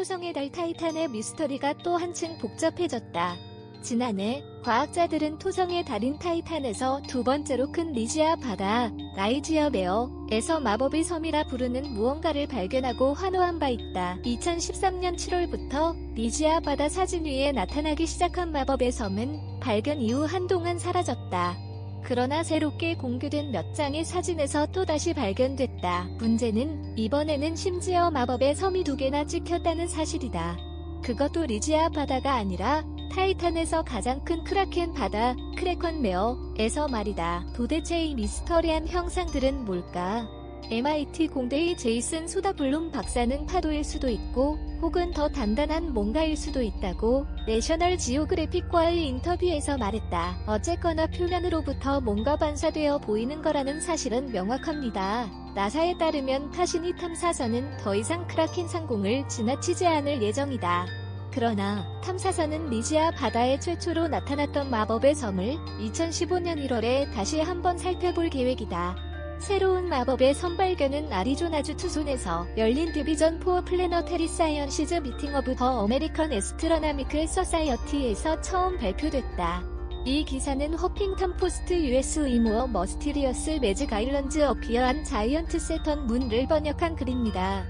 토성의 달 타이탄의 미스터리가 또 한층 복잡해졌다. 지난해 과학자들은 토성의 달인 타이탄에서 두 번째로 큰 리지아 바다, 라이지어 베어에서 마법의 섬이라 부르는 무언가를 발견하고 환호한 바 있다. 2013년 7월부터 리지아 바다 사진 위에 나타나기 시작한 마법의 섬은 발견 이후 한동안 사라졌다. 그러나 새롭게 공개된 몇 장의 사진에서 또다시 발견됐다. 문제는 이번에는 심지어 마법의 섬이 두 개나 찍혔다는 사실이다. 그것도 리지아 바다가 아니라 타이탄에서 가장 큰 크라켄 바다, 크래컨 메어에서 말이다. 도대체 이 미스터리한 형상들은 뭘까? MIT 공대의 제이슨 소다블룸 박사는 파도일 수도 있고 혹은 더 단단한 뭔가일 수도 있다고 내셔널 지오그래픽과의 인터뷰에서 말했다. 어쨌거나 표면으로부터 뭔가 반사되어 보이는 거라는 사실은 명확합니다. 나사에 따르면 타시니 탐사선은 더 이상 크라켄 상공을 지나치지 않을 예정이다. 그러나 탐사선은 리지아 바다에 최초로 나타났던 마법의 섬을 2015년 1월에 다시 한번 살펴볼 계획이다. 새로운 마법의 선발견은 아리조나주 투손에서 열린 디비전 4 플래너테리 사이언시즈 미팅 오브 더 어메리컨 에스트로나미클 서사이어티에서 처음 발표됐다. 이 기사는 허핑턴 포스트 US 이모어 머스티리어스 매직 아일런즈 어피어한 자이언트 세턴 문을 번역한 글입니다.